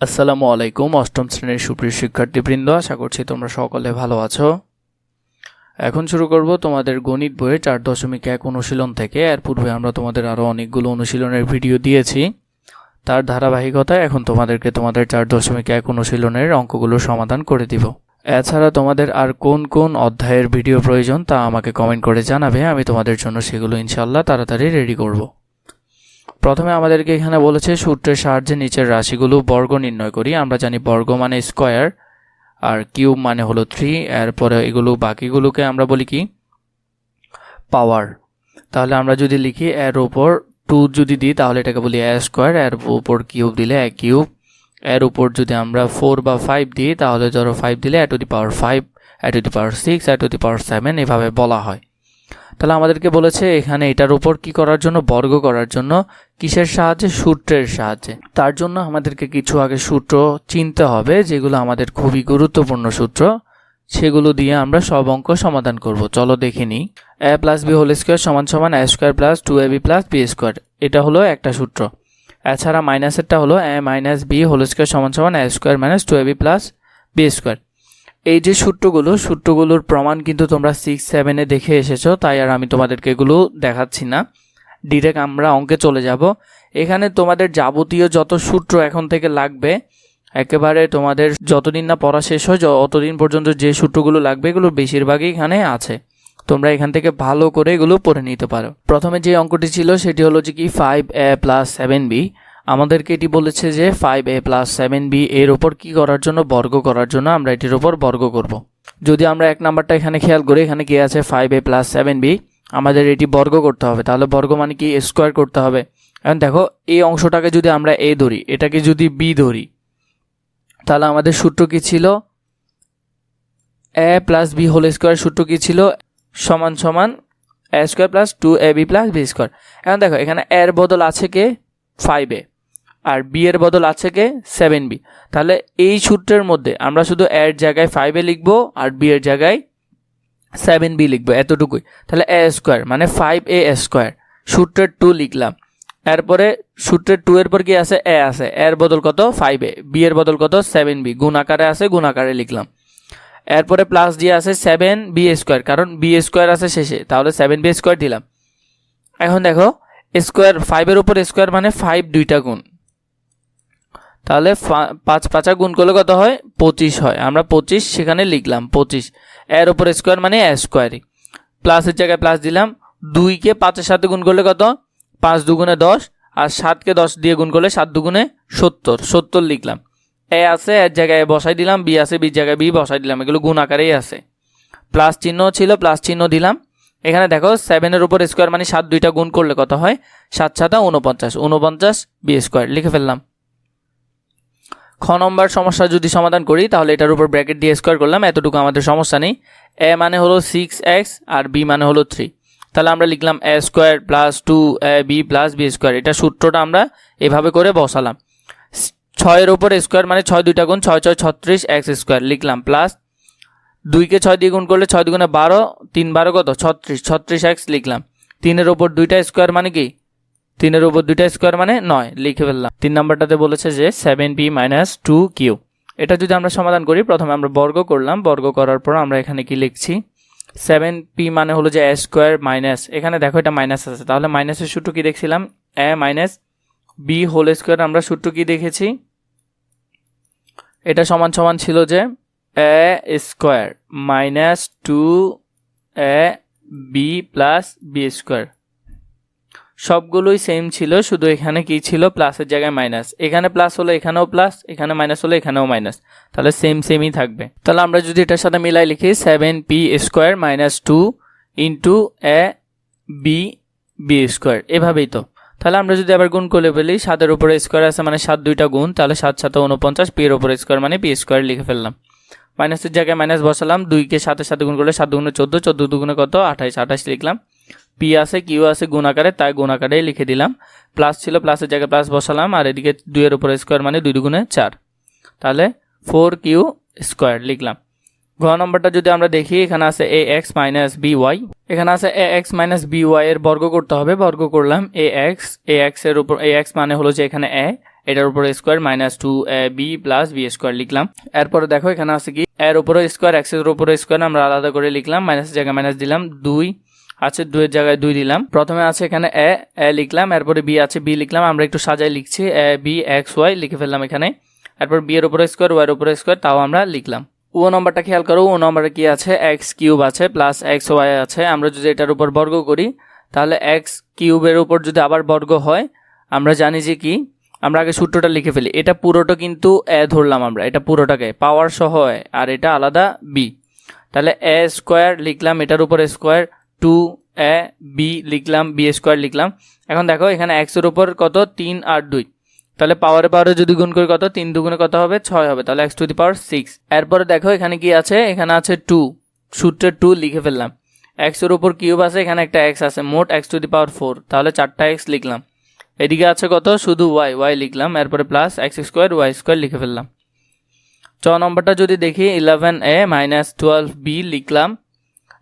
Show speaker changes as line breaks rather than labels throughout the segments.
আসসালামু আলাইকুম, অষ্টম শ্রেণির সুপ্রিয় শিক্ষার্থীবৃন্দ, আশা করছি তোমরা সকলে ভালো আছো। এখন শুরু করব তোমাদের গণিত বইয়ে চার দশমিক এক অনুশীলন থেকে। এর পূর্বে আমরা তোমাদের আরও অনেকগুলো অনুশীলনের ভিডিও দিয়েছি। তার ধারাবাহিকতায় এখন তোমাদেরকে তোমাদের চার দশমিক এক অনুশীলনের অঙ্কগুলো সমাধান করে দিব। এছাড়া তোমাদের আর কোন কোন অধ্যায়ের ভিডিও প্রয়োজন তা আমাকে কমেন্ট করে জানাবে, আমি তোমাদের জন্য সেগুলো ইনশাল্লাহ তাড়াতাড়ি রেডি করব। প্রথমে আমাদেরকে এখানে বলেছে সূত্রের সাহায্যে নিচের রাশিগুলো বর্গ নির্ণয় করি। আমরা জানি বর্গ মানে স্কোয়ার, আর কিউব মানে হলো থ্রি। এরপরে এগুলো বাকিগুলোকে আমরা বলি কি? পাওয়ার। তাহলে আমরা যদি লিখি এর উপর টু যদি দিই, তাহলে এটাকে বলি এ স্কোয়ার। এর উপর কিউব দিলে এ কিউব। এর উপর যদি আমরা ফোর বা ফাইভ দিই, তাহলে ধরো ফাইভ দিলে A to the power five, A the power six, A to the power seven, এভাবে বলা হয়। তাহলে আমাদেরকে বলেছে এখানে এটার উপর কি করার জন্য? বর্গ করার জন্য। কিসের সাহায্যে? সূত্রের সাহায্যে। তার জন্য আমাদেরকে কিছু আগে সূত্র চিনতে হবে, যেগুলো আমাদের খুবই গুরুত্বপূর্ণ সূত্র। সেগুলো দিয়ে আমরা সব অঙ্ক সমাধান করব। চলো দেখে নিই। A plus B whole square সমান সমান A square plus two A B plus B square এটা হলো একটা সূত্র। এছাড়া মাইনাসেরটা হলো A minus B whole square সমান সমান A square minus two A B plus B square এই যে সূত্রগুলো, সূত্রগুলোর প্রমাণ কিন্তু তোমরা সিক্স সেভেনে দেখে এসেছ, তাই আর আমি তোমাদেরকে এগুলো দেখাচ্ছি না। ডিরেক্ট আমরা অঙ্কে চলে যাব। এখানে তোমাদের যাবতীয় যত সূত্র এখন থেকে লাগবে, একেবারে তোমাদের যতদিন না পড়া শেষ হয় অতদিন পর্যন্ত যে সূত্রগুলো লাগবে, এগুলো বেশিরভাগই এখানে আছে। তোমরা এখান থেকে ভালো করে এগুলো পড়ে নিতে পারো। প্রথমে যে অঙ্কটি ছিল, সেটি হলো যে কি five A plus seven B আমাদেরকে এটি বলেছে যে five A plus seven B এর ওপর কি করার জন্য, বর্গ করার জন্য আমরা এটির ওপর বর্গ করব। যদি আমরা এক নাম্বারটা এখানে খেয়াল করি, এখানে কি আছে five A plus seven B আমাদের এটি বর্গ করতে হবে, তাহলে বর্গ মানে কি? স্কোয়ার করতে হবে। এখন দেখো, এই অংশটাকে যদি আমরা এ ধরি, এটাকে যদি বি ধরি, তাহলে আমাদের সূত্র কি ছিল? A plus B whole square সূত্র কি ছিল? সমান সমান A square plus two A B plus B square এখন দেখো, এখানে এর বদল আছে কে? ফাইভ এ আর বি এর বদল আছে কে? সেভেন বি তাহলে এই সূত্রের মধ্যে আমরা শুধু এর জায়গায় ফাইভ এ লিখব, আর বি এর জায়গায় সেভেন বি লিখব, এতটুকুই। তাহলে এ স্কোয়ার মানে ফাইভ এ স্কোয়ার সূত্রের টু লিখলাম। এরপরে সূত্রের টু এর পর কি আছে? এ আছে। এর বদল কত? ফাইভ এ বি এর বদল কত? সেভেন বি গুণ আকারে আছে, গুণ আকারে লিখলাম। এরপরে প্লাস দিয়ে আছে সেভেন বি স্কোয়ার কারণ বি স্কোয়ার আছে শেষে। তাহলে সেভেন বি স্কোয়ার দিলাম। এখন দেখো স্কোয়ার ফাইভের উপর স্কোয়ার মানে ফাইভ দুইটা গুণ। তাহলে পাঁচ পাঁচা গুণ করলে কত হয়? পঁচিশ হয়। আমরা পঁচিশ সেখানে লিখলাম, পঁচিশ। এর উপর স্কোয়ার মানে এ স্কোয়ারই প্লাসের জায়গায় প্লাস দিলাম দুইকে পাঁচের সাথে গুণ করলে কত? পাঁচ দুগুণে দশ, আর সাতকে দশ দিয়ে গুণ করলে সাত দুগুণে সত্তর সত্তর লিখলাম। এ আছে, এর জায়গায় বসাই দিলাম বি আছে বির জায়গায় বি বসাই দিলাম, এগুলো গুণ আকারেই আছে। প্লাস চিহ্ন ছিল প্লাস চিহ্ন দিলাম। এখানে দেখো সেভেনের উপর স্কোয়ার মানে সাত, দুইটা গুণ করলে কত হয়? সাত সাতা উনপঞ্চাশ উনপঞ্চাশ বি স্কোয়ার লিখে ফেললাম। খ নম্বর সমস্যা যদি সমাধান করি, তাহলে এটার উপর ব্র্যাকেট দিয়ে স্কোয়ার করলাম, এতটুকু আমাদের সমস্যা নেই। এ মানে হলো সিক্স এক্স আর বি মানে হলো থ্রি তাহলে আমরা লিখলাম A square plus two A B plus B square এটা সূত্রটা আমরা এভাবে করে বসালাম। ছয়ের উপর স্কোয়ার মানে ছয় দুইটা গুণ ছয় ছয় ছত্রিশ এক্স স্কোয়ার লিখলাম প্লাস দুইকে ছয় দিয়ে গুণ করলে ছয় দুগুণে বারো, তিন বারো কত? ছত্রিশ। ছত্রিশ এক্স লিখলাম। তিনের ওপর দুইটা স্কোয়ার মানে কি? তিনের উপর দুইটা স্কোয়ার মানে নয়, লিখে ফেললাম। তিন নাম্বারটাতে বলেছে যে seven P minus two Q এটা যদি আমরা সমাধান করি, প্রথমে আমরা বর্গ করলাম, বর্গ করার পর আমরা এখানে কি লিখছি? সেভেন পি মানে হলো যে এ স্কোয়ার মাইনাস এখানে দেখো এটা মাইনাস আছে। তাহলে মাইনাসের সূত্র কি দেখছিলাম? A minus B whole square আমরা সূত্র কি দেখেছি? এটা সমান সমান ছিল যে A square minus two A B plus B square সবগুলোই সেম ছিল, শুধু এখানে কি ছিল? প্লাসের জায়গায় মাইনাস এখানে প্লাস হলো, এখানেও প্লাস এখানে মাইনাস হলো, এখানেও মাইনাস তাহলে সেম সেমই থাকবে। তাহলে আমরা যদি এটার সাথে মিলাই লিখি seven P square minus two into A B B square এভাবেই তো। তাহলে আমরা যদি আবার গুণ করে ফেলি, সাতের উপরে স্কোয়ার আছে মানে সাত দুইটা গুণ, তাহলে সাত সাত উনপঞ্চাশ পি এর উপরে স্কোয়ার মানে পি স্কোয়ার লিখে ফেললাম। মাইনাসের জায়গায় মাইনাস বসালাম, দুইকে সাথে সাথে গুণ করলে সাত দুগুণে চোদ্দ চোদ্দ দুগুণে কত? আঠাইশ আঠাইশ লিখলাম। পি আছে কিউ আছে, গুণ আকারে তাই গুণ আকারেই লিখে দিলাম। প্লাস ছিল প্লাসের জায়গায় প্লাস বসালাম, আর এদিকে দুইয়ের উপরে স্কোয়ার মানে দুই দুগুণে চার। তাহলে ফোর কিউ স্কোয়ার লিখলাম। ঘ নম্বরটা যদি আমরা দেখি, এখানে আছে A X minus B Y এখানে আছে A X minus B Y এর বর্গ করতে হবে, বর্গ করলাম এ এক্স এ এক্সের উপর এ এক্স মানে হলো যে এখানে এ এটার উপরে square minus two A B plus B square লিখলাম। এরপরে দেখো, এখানে আছে কি? এর উপরে স্কোয়ার এক্সের উপরে স্কোয়ার আমরা আলাদা করে লিখলাম মাইনাস জায়গায় মাইনাস দিলাম, দুই আছে দুইয়ের জায়গায় দুই দিলাম। প্রথমে আছে এখানে এ এ লিখলাম, এরপরে বি আছে, বি লিখলাম, আমরা একটু সাজাই লিখছি, এ, বি, এক্স, ওয়াই লিখে ফেললাম এখানে। এরপর বি এর উপরে স্কোয়ার, ওয়াই এর উপরে স্কোয়ার, তাও আমরা লিখলাম। ও নম্বরটা খেয়াল করো, ও নম্বরে কি আছে? এক্স কিউব আছে, প্লাস এক্স, ওয়াই আছে। আমরা যদি এটার উপর বর্গ করি, তাহলে এক্স কিউবের উপর যদি আবার বর্গ হয়, আমরা জানি যে কি? আমরা আগে সূত্রটা লিখে ফেলি। এটা পুরোটা কিন্তু এ ধরলাম আমরা, এটা পুরোটাকে, পাওয়ার সহ আর এটা আলাদা বি। তাহলে এ স্কোয়ার লিখলাম, এটার উপর স্কোয়ার টু এ বি লিখলাম বি স্কোয়ার লিখলাম। এখন দেখো, এখানে এক্সের উপর কত? তিন আর দুই। তাহলে পাওয়ারে পাওয়ারে যদি গুণ করি কত? তিন দুগুণে কত হবে? ছয় হবে। তাহলে X to the power six এরপরে দেখো, এখানে কি আছে? এখানে আছে টু সূত্রের টু লিখে ফেললাম। এক্সের উপর কিউব আছে, এখানে একটা এক্স আছে। মোট X to the power four তাহলে চারটা এক্স লিখলাম। এদিকে আছে কত? শুধু ওয়াই ওয়াই লিখলাম। এরপরে plus X square Y square লিখে ফেললাম। চ নম্বরটা যদি দেখি eleven A minus twelve B লিখলাম।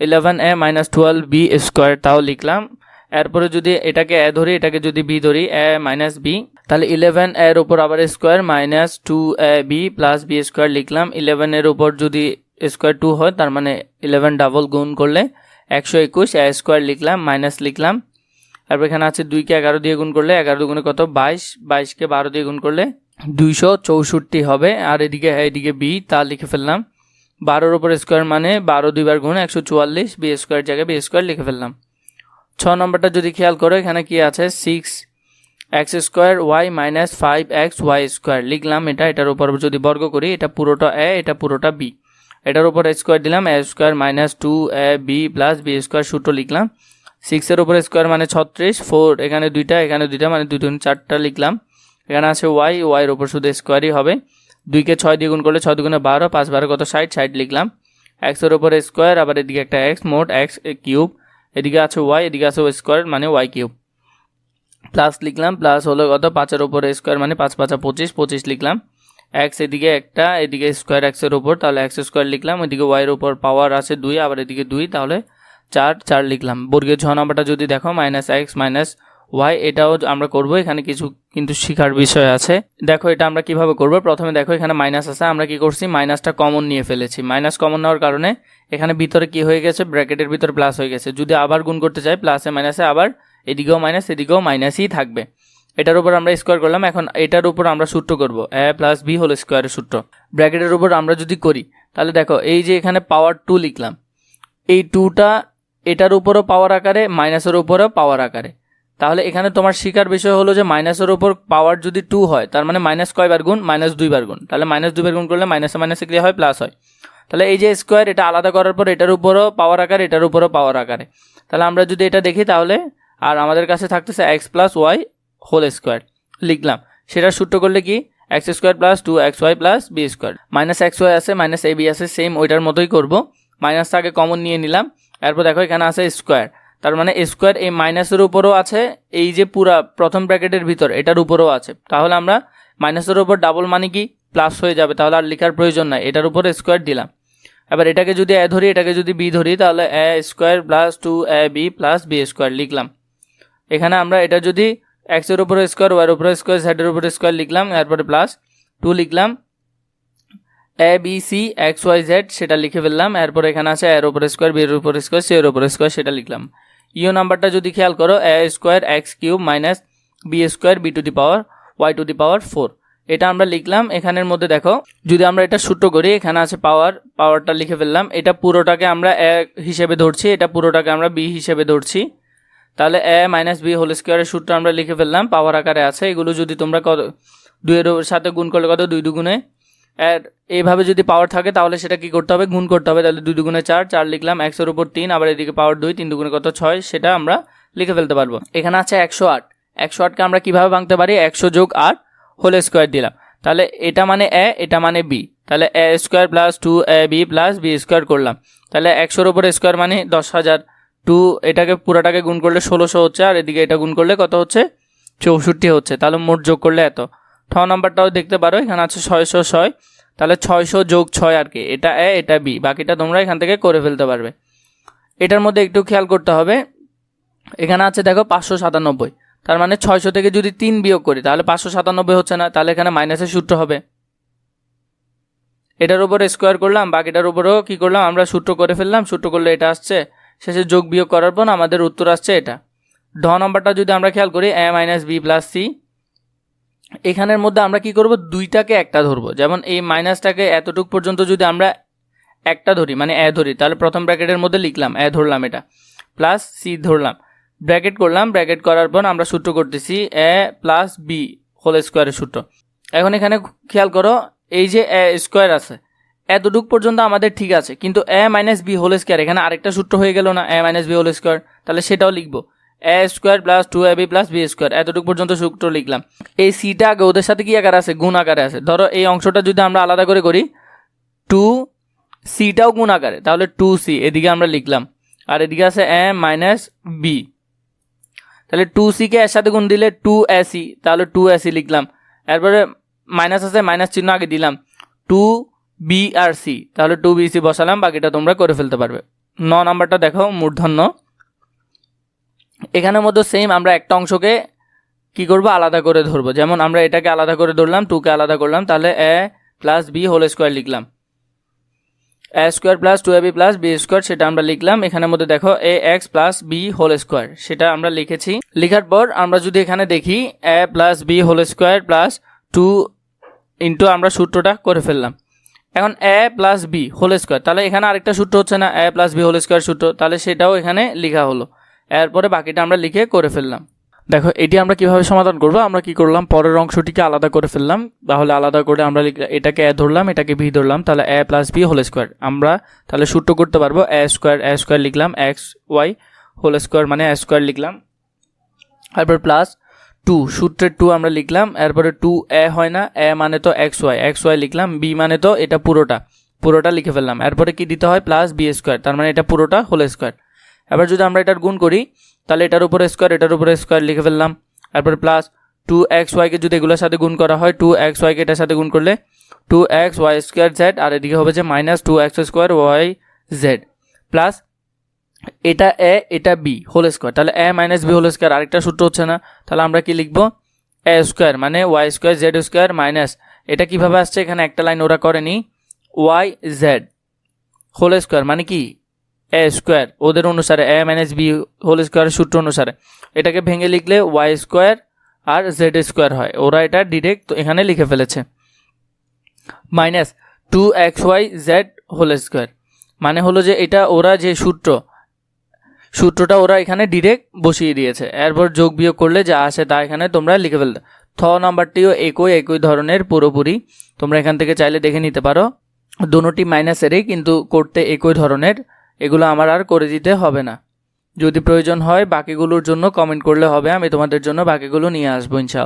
Eleven A minus twelve B square তাও লিখলাম। এরপরে যদি এটাকে এ ধরি, এটাকে যদি বি ধরি এ মাইনাস বি তাহলে ইলেভেন এর উপর আবার square minus two A B plus B square লিখলাম। ইলেভেন এর উপর যদি স্কোয়ার টু হয়, তার মানে ইলেভেন ডাবল গুণ করলে একশো একুশ এ স্কোয়ার লিখলাম মাইনাস লিখলাম। তারপর এখানে আছে দুইকে এগারো দিয়ে গুণ করলে এগারো দুগুণে কত? বাইশ। বাইশকে বারো দিয়ে গুণ করলে দুইশো চৌষট্টি হবে। আর এদিকে এদিকে বি তা লিখে ফেললাম। বারোর উপর স্কোয়ার মানে বারো দুইবার গুণ একশো চুয়াল্লিশ বি স্কোয়ার জায়গায় বি স্কোয়ার লিখে ফেললাম। ছ নম্বরটা যদি খেয়াল করো, এখানে কি আছে? Six X square Y minus five X Y square লিখলাম এটা, এটার উপর যদি বর্গ করি, এটা পুরোটা এ এটা পুরোটা বি এটার উপর স্কোয়ার দিলাম A square minus two A B plus B square সূত্র লিখলাম। সিক্সের উপর স্কোয়ার মানে ছত্রিশ ফোর এখানে দুইটা এখানে দুইটা মানে দুই চারটা লিখলাম। এখানে আছে ওয়াই ওয়াইয়ের উপর শুধু স্কোয়ারই হবে। দুইকে ছয় দিয়ে গুণ করলে ছয় দুগুণে বারো, পাঁচ বারো কত? ষাট। ষাট লিখলাম। এক্সের উপর স্কোয়ার আবার এদিকে একটা এক্স মোট এক্স কিউব এদিকে আছে ওয়াই এদিকে আছে স্কোয়ার মানে ওয়াই কিউব প্লাস লিখলাম প্লাস হলো কত? পাঁচের উপর স্কোয়ার মানে পাঁচ, পাঁচা পঁচিশ পঁচিশ লিখলাম। এক্স এদিকে একটা, এদিকে স্কোয়ার এক্সের উপর, তাহলে এক্স স্কোয়ার লিখলাম। এদিকে ওয়াইয়ের উপর পাওয়ার আছে দুই, আবার এদিকে দুই, তাহলে চার চার লিখলাম। বর্গের ছ নাম্বারটা যদি দেখো মাইনাস এক্স মাইনাস ওয়াই এটাও আমরা করব, এখানে কিছু কিন্তু শিখার বিষয় আছে। দেখো এটা আমরা কীভাবে করব, প্রথমে দেখো এখানে মাইনাস আছে, আমরা কি করছি মাইনাসটা কমন নিয়ে ফেলেছি। মাইনাস কমন নেওয়ার কারণে এখানে ভিতরে কি হয়ে গেছে ব্র্যাকেটের ভিতরে প্লাস হয়ে গেছে। যদি আবার গুণ করতে চাই প্লাসে মাইনাসে আবার এদিকেও মাইনাস এদিকেও মাইনাসই থাকবে। এটার উপর আমরা স্কোয়ার করলাম, এখন এটার উপর আমরা সূত্র করব এ প্লাস বি হল স্কোয়ারের সূত্র। ব্র্যাকেটের উপর আমরা যদি করি, তাহলে দেখো এই যে এখানে পাওয়ার টু লিখলাম, এই টুটা এটার উপরও পাওয়ার আকারে মাইনাসের উপরেও পাওয়ার আকারে। তাহলে এখানে তোমার শিকার বিষয় হলো যে মাইনাসের উপর পাওয়ার যদি টু হয়, তার মানে মাইনাস কয়বার গুণ? মাইনাস দুইবার গুণ। তাহলে মাইনাস দুইবার গুণ করলে মাইনাসে মাইনাসে ক্রিয়া হয় প্লাস হয়। তাহলে এই যে স্কোয়ার এটা আলাদা করার পর এটার উপরও পাওয়ার আকার, এটার উপরও পাওয়ার আকারে। তাহলে আমরা যদি এটা দেখি তাহলে, আর আমাদের কাছে থাকতেছে X plus Y whole square লিখলাম। সেটা সূত্র করলে কি? X square plus two X Y plus B square minus X Y আছে মাইনাস এ বি আছে সেম ওইটার মতোই করব। মাইনাসটা আগে কমন নিয়ে নিলাম। এরপর দেখো এখানে আছে স্কোয়ার তার মানে স্কোয়ার এই মাইনাসের উপরও আছে, এই যে পুরা প্রথম ব্র্যাকেটের ভিতর, এটার উপরও আছে। তাহলে আমরা মাইনাসের উপর ডাবল মানে কি? প্লাস হয়ে যাবে, তাহলে আর লেখার প্রয়োজন নাই, এটার উপর স্কোয়ার দিলাম। এবার এটাকে যদি এ ধরি, এটাকে যদি বি ধরি, তাহলে A square plus two A B plus B square লিখলাম। এখানে আমরা এটা যদি এক্সের উপরে স্কোয়ার ওয়ার উপরে স্কোয়ার জেডের উপরে স্কোয়ার লিখলাম, এরপরে প্লাস টু লিখলাম। A B C X Y Z সেটা লিখে ফেললাম, এরপর এখানে আছে এর উপর স্কোয়ার বি এর উপর স্কোয়ার সি এর উপর স্কোয়ার সেটা লিখলাম। ইউ নাম্বারটা যদি খেয়াল করো, A square X cube minus B square B to the power, Y to the power four. এটা আমরা লিখলাম, এখানের মধ্যে দেখো, যদি আমরা এটা সূত্র করি, এখানে আছে পাওয়ার, পাওয়ারটা লিখে ফেললাম, এটা পুরোটাকে আমরা এ হিসেবে ধরছি, এটা পুরোটাকে আমরা বি হিসেবে ধরছি। তাহলে এ মাইনাস বি হোল স্কোয়ারের সূত্র আমরা লিখে ফেললাম, পাওয়ার আকারে আছে, এগুলো যদি তোমরা কত দুইয়ের সাথে গুণ করলে কত? দুই দুগুণে আর এইভাবে যদি পাওয়ার থাকে, তাহলে সেটা কি করতে হবে? গুণ করতে হবে। তাহলে দুই দুগুণে চার চার লিখলাম, একশোর উপর তিন, আবার এদিকে পাওয়ার দুই, তিন দুগুণে কত? ছয়, সেটা আমরা লিখে ফেলতে পারব। এখানে আছে একশো আট। একশো আটকে আমরা কীভাবে ভাঙতে পারি? একশো যোগ আট হোল স্কোয়ার দিলাম। তাহলে এটা মানে এ এটা মানে বি তাহলে A square plus two A B plus B square করলাম। তাহলে একশোর উপর স্কোয়ার মানে দশ হাজার টু এটাকে পুরাটাকে গুণ করলে ষোলোশো হচ্ছে, আর এদিকে এটা গুণ করলে কত হচ্ছে? চৌষট্টি হচ্ছে। তাহলে মোট যোগ করলে এত। ঠ নাম্বারটাও দেখতে পারো, এখানে আছে ছয়শো ছয়। তাহলে ছয়শো যোগ ছয় আর কি, এটা এ, এটা বি, বাকিটা তোমরা এখান থেকে করে ফেলতে পারবে। এটার মধ্যে একটু খেয়াল করতে হবে, এখানে আছে দেখো পাঁচশো সাতানব্বই, তার মানে ছয়শো থেকে যদি তিন বিয়োগ করি, তাহলে পাঁচশো সাতানব্বই হচ্ছে না, তাহলে এখানে মাইনাসের সূত্র হবে। এটার উপর স্কোয়ার করলাম, বাকিটার উপরেও কী করলাম, আমরা সূত্র করে ফেললাম, সূত্র করলে এটা আসছে, শেষে যোগ বিয়োগ করার পর আমাদের উত্তর আসছে এটা। ঢ নম্বরটা যদি আমরা খেয়াল করি A minus B plus C এখানের মধ্যে আমরা কি করব? দুইটাকে একটা ধরবো। যেমন এই মাইনাসটাকে এতটুক পর্যন্ত যদি আমরা একটা ধরি মানে এ ধরি, তাহলে প্রথম ব্র্যাকেটের মধ্যে লিখলাম, এ ধরলাম এটা, প্লাস সি ধরলাম। ব্র্যাকেট করলাম, ব্র্যাকেট করার পর আমরা সূত্র করতেছি, এ প্লাস বি হোল স্কোয়ারের সূত্র। এখন এখানে খেয়াল করো, এই যে এ স্কোয়ার আছে, এতটুক পর্যন্ত আমাদের ঠিক আছে, কিন্তু A minus B whole square, এখানে আরেকটা সূত্র হয়ে গেল না, A minus B whole square, তাহলে সেটাও লিখব। A square plus two A B plus B square এতটুকু পর্যন্ত সূত্র লিখলাম। এই সিটা আগে ওদের সাথে কি আকারে আছে? গুণ আকারে আছে। ধরো এই অংশটা যদি আমরা আলাদা করে করি টু সিটাও গুণ আকারে। তাহলে টু সি এদিকে আমরা লিখলাম। আর এদিকে আছে এ মাইনাস বি তাহলে টু সিকে এর সাথে গুণ দিলে টু এসি তাহলে টু এসি লিখলাম। এরপরে মাইনাস আছে মাইনাস চিহ্ন আগে দিলাম। টু বি আর সি তাহলে টু বি সি বসালাম, বাকিটা তোমরা করে ফেলতে পারবে। ন নাম্বারটা দেখো, মূর্ধন্য। এখানের মধ্যে সেম আমরা একটা অংশকে কি করব? আলাদা করে ধরবো। যেমন আমরা এটাকে আলাদা করে ধরলাম টুকে আলাদা করলাম, তাহলে A plus B whole square লিখলাম। A square plus two A B plus B square সেটা আমরা লিখলাম। এখানের মধ্যে দেখো A X plus B whole square সেটা আমরা লিখেছি। লেখার পর আমরা যদি এখানে দেখি A plus B whole square plus two into আমরা সূত্রটা করে ফেললাম। এখন A plus B whole square তাহলে এখানে আরেকটা সূত্র হচ্ছে না A plus B whole square সূত্র, তাহলে সেটাও এখানে লেখা হলো। এরপরে বাকিটা আমরা লিখে করে ফেললাম। দেখো, এটি আমরা কীভাবে সমাধান করব? আমরা কি করলাম? পরের অংশটিকে আলাদা করে ফেললাম। তাহলে আলাদা করে আমরা এটাকে এ ধরলাম, এটাকে বি ধরলাম, তাহলে A plus B whole square. আমরা তাহলে সূত্র করতে পারব, এ স্কোয়ার এ স্কোয়ার লিখলাম, এক্স, ওয়াই, হোল স্কোয়ার মানে এ স্কোয়ার লিখলাম। তারপর প্লাস টু, সূত্রের টু আমরা লিখলাম, এরপরে টু এ হয় না, এ মানে তো এক্স, ওয়াই এক্স, ওয়াই লিখলাম, বি মানে তো এটা পুরোটা পুরোটা লিখে ফেললাম। এরপরে কি দিতে হয়? প্লাস বি স্কোয়ার, তার মানে এটা পুরোটা হোল স্কোয়ার। এবার যদি আমরা এটার গুণ করি, তাহলে এটার উপরে স্কোয়ার এটার উপরে স্কোয়ার লিখে ফেললাম। তারপরে প্লাস টু এক্স ওয়াইকে যদি এগুলোর সাথে গুণ করা হয় টু এক্স ওয়াইকে এটার সাথে গুণ করলে two X Y square Z আর এদিকে হবে যে minus two X square Y Z plus এটা এ এটা বি হোল স্কোয়ার তাহলে A minus B whole square আরেকটা সূত্র হচ্ছে না। তাহলে আমরা কি লিখব? এ স্কোয়ার মানে Y square Z square minus এটা কীভাবে আসছে? এখানে একটা লাইন ওরা করেনি। ওয়াই জেড হোল স্কোয়ার মানে কি? এ স্কোয়ার ওদের অনুসারে A minus B whole square সূত্র অনুসারে। এটাকে ভেঙে লিখলে ওয়াই স্কোয়ার আর জেড স্কোয়ার হয়। ওরা এটা ডিরেক্ট এখানে লিখে ফেলেছে। Minus two X Y Z whole square মানে হলো যে এটা ওরা যে সূত্র, সূত্রটা ওরা এখানে ডিরেক্ট বসিয়ে দিয়েছে। এরপর যোগ বিয়োগ করলে যা আসে তা এখানে তোমরা লিখে ফেলতে থ নাম্বারটিও একই একই ধরনের পুরোপুরি। তোমরা এখান থেকে চাইলে দেখে নিতে পারো। দুটি মাইনাসেরই কিন্তু করতে একই ধরনের এগুলো আমার আর করে দিতে হবে না। যদি প্রয়োজন হয় বাকিগুলোর জন্য কমেন্ট করলে হবে, আমি তোমাদের জন্য বাকিগুলো নিয়ে আসব, ইনশাআল্লাহ।